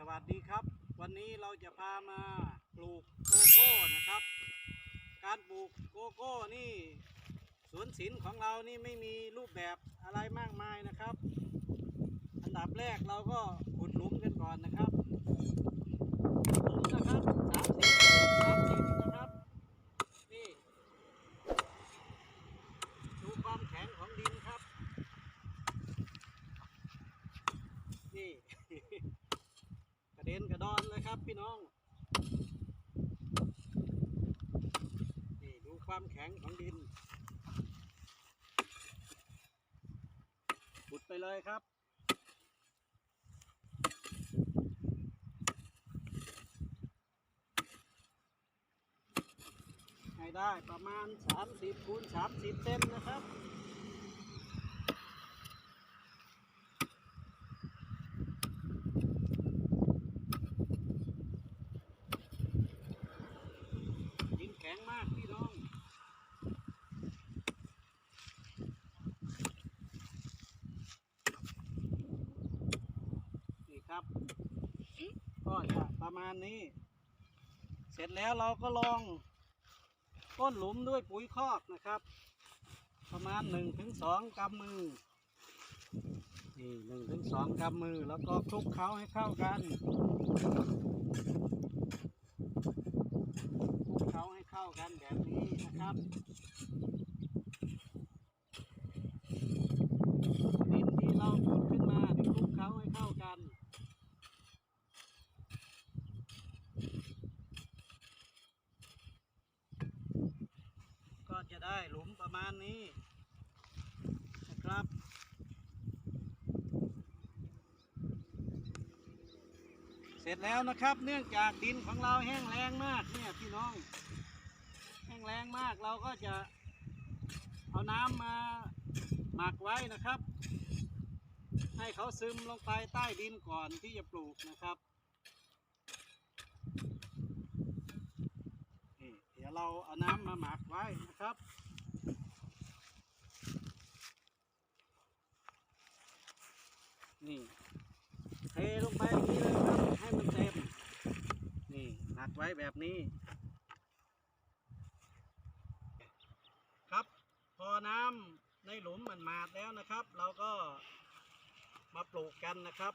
สวัสดีครับ วันนี้เราจะพามาปลูกโกโก้นะครับ การปลูกโกโก้นี่สวนศิลป์ของเรานี่ไม่มีรูปแบบอะไรมากมายนะครับ อันดับแรกเราก็ขุดหลุมกันก่อนนะครับหลุมนะครับสามสิบสามสิบนะครับ นี่ ดูความแข็งของดินครับ นี่ กระเด็นกระดอนเลยครับ พี่น้อง นี่ดูความแข็งของดินขุดไปเลยครับให้ได้ประมาณ 30คูณ30 เซนนะครับ ดินแข็งมากพี่น้อง นี่ครับ ก็จะ ประมาณนี้ เสร็จแล้วเราก็ลองก้นหลุมด้วยปุ๋ยคอกนะครับ ประมาณ1นถึงสองกำมือนี่หนึ่งถึงสองกำมือแล้วก็คลุกเคล้าให้เข้ากันคลุกเคล้าให้เข้ากันแบบนี้นะครับ ดินที่เราขุดขึ้นมาเนี่ยคลุกเคล้าให้เข้ากัน ก็จะได้หลุ มาณนี้นะครับ เสร็จแล้วนะครับ เนื่องจากดินของเราแห้งแล้งมากเนี่ยพี่น้อง แห้งแล้งมากเราก็จะเอาน้ำมาหมักไว้นะครับ ให้เขาซึมลงไปใต้ดินก่อนที่จะปลูกนะครับเดี๋ยวเราเอาน้ำมาหมักไว้นะครับ นี่เทลงไปอย่างนี้เลยครับให้มันเต็มนี่หมักไว้แบบนี้ ครับพอน้ำในหลุมมันมาดแล้วนะครับ เราก็มาปลูกกันนะครับ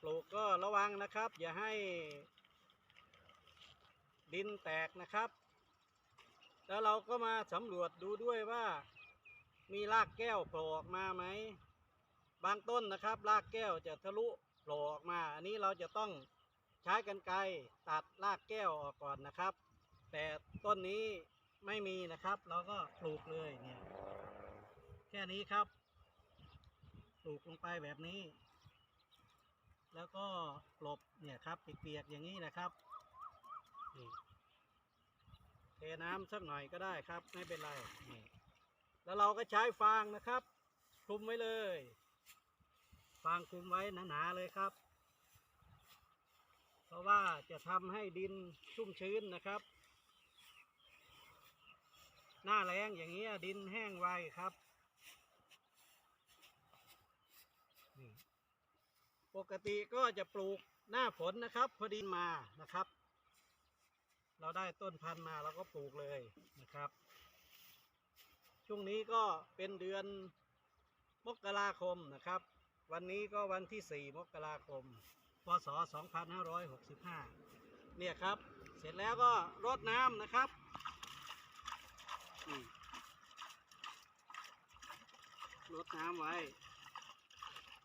ปลูกก็ระวังนะครับ อย่าให้ดินแตกนะครับ แล้วเราก็มาสำรวจดูด้วยว่ามีรากแก้วโผล่ออกมาไหม บางต้นนะครับรากแก้วจะทะลุโผล่ออกมา อันนี้เราจะต้องใช้กันไกรตัดรากแก้วออกก่อนนะครับ แต่ต้นนี้ไม่มีนะครับ เราก็ปลูกเลยเนี่ยแค่นี้ครับ ปลูกลงไปแบบนี้ แล้วก็กลบเนี่ยครับเปียกๆอย่างนี้นะครับนี่เทน้ำสักหน่อยก็ได้ครับ ไม่เป็นไรนี่แล้วเราก็ใช้ฟางนะครับคลุมไว้เลย ฟางคลุมไว้หนาๆเลยครับ เพราะว่าจะทำให้ดินชุ่มชื้นนะครับ หน้าแรงอย่างเงี้ดินแห้งไวครับนี่ปกติก็จะปลูกหน้าฝนนะครับ พอดินมานะครับ เราได้ต้นพันธุ์มาเราก็ปลูกเลยนะครับ ช่วงนี้ก็เป็นเดือนมกราคมนะครับ วันนี้ก็วันที่ 4 มกราคม พศ 2565 เนี่ยครับ เสร็จแล้วก็รดน้ำนะครับ รดน้ำไว้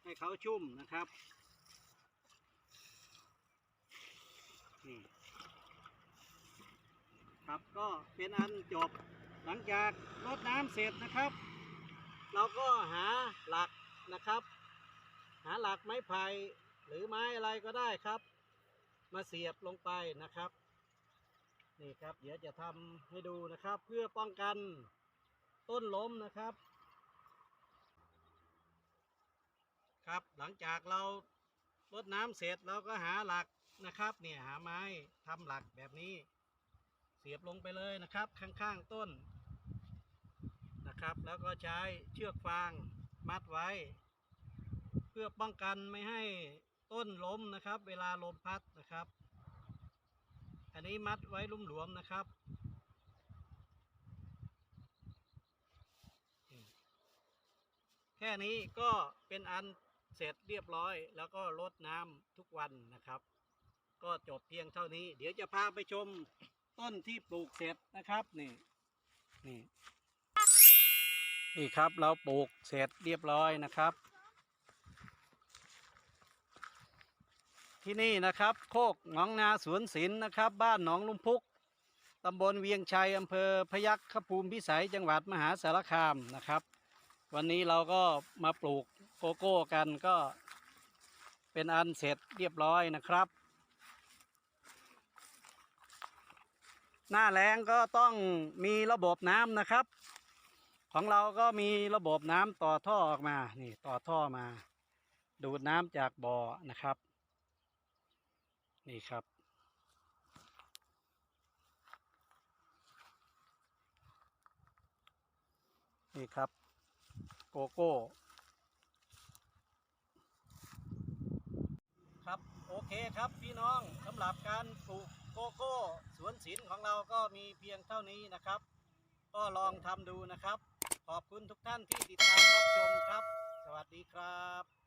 ให้เขาชุ่มนะครับ นี่ ครับก็เป็นอันจบหลังจากรดน้ำเสร็จนะครับ เราก็หาหลักนะครับ หาหลักไม้ไผ่หรือไม้อะไรก็ได้ครับ มาเสียบลงไปนะครับ นี่ครับเดี๋ยวจะทำให้ดูนะครับ เพื่อป้องกันต้นล้มนะครับ ครับหลังจากเรารดน้ำเสร็จเราก็หาหลักนะครับเนี่ยหาไม้ทำหลักแบบนี้เสียบลงไปเลยนะครับ ข้างๆต้นนะครับ แล้วก็ใช้เชือกฟางมัดไว้ เพื่อป้องกันไม่ให้ต้นล้มนะครับ เวลาลมพัดนะครับ อันนี้มัดไว้ลุ่มหลวมนะครับ แค่นี้ก็เป็นอันเสร็จเรียบร้อย แล้วก็รดน้ำทุกวันนะครับ ก็จบเพียงเท่านี้ เดี๋ยวจะพาไปชมต้นที่ปลูกเสร็จนะครับนี่นี่นี่ครับเราปลูกเสร็จเรียบร้อยนะครับ ที่นี่นะครับ โคกหนองนาสวนศิลป์นะครับ บ้านหนองลุมพุกตำบลเวียงชัยอำเภอพยัคฆภูมิพิสัยจังหวัดมหาสารคามนะครับ วันนี้เราก็มาปลูกโกโก้กันก็เป็นอันเสร็จเรียบร้อยนะครับ หน้าแรงก็ต้องมีระบบน้ำนะครับ ของเราก็มีระบบน้ำต่อท่อออกมา นี่ต่อท่อมา ดูดน้ำจากบ่อนะครับ นี่ครับ นี่ครับ โกโก้ ครับ โอเคครับพี่น้องสำหรับการปลูกโกโก้ สวนศิลป์ของเราก็มีเพียงเท่านี้นะครับ ก็ลองทำดูนะครับ ขอบคุณทุกท่านที่ติดตามรับชมครับ สวัสดีครับ